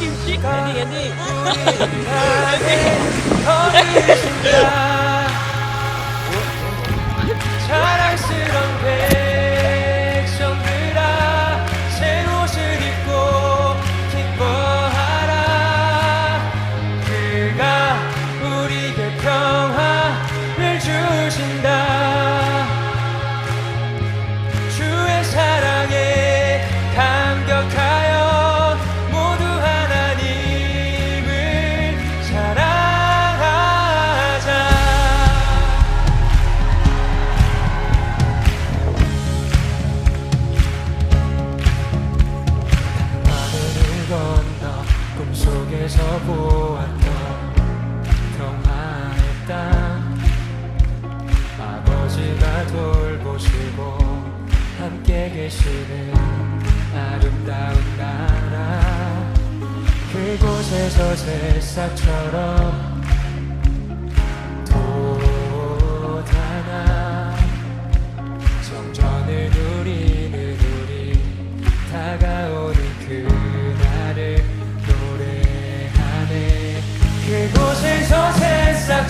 엔딩 엔딩 자랑 꿈속에서 보았던 평화의 땅 아버지가 돌보시고 함께 계시는 아름다운 나라. 그곳에서 새싹처럼 그곳에서 새싹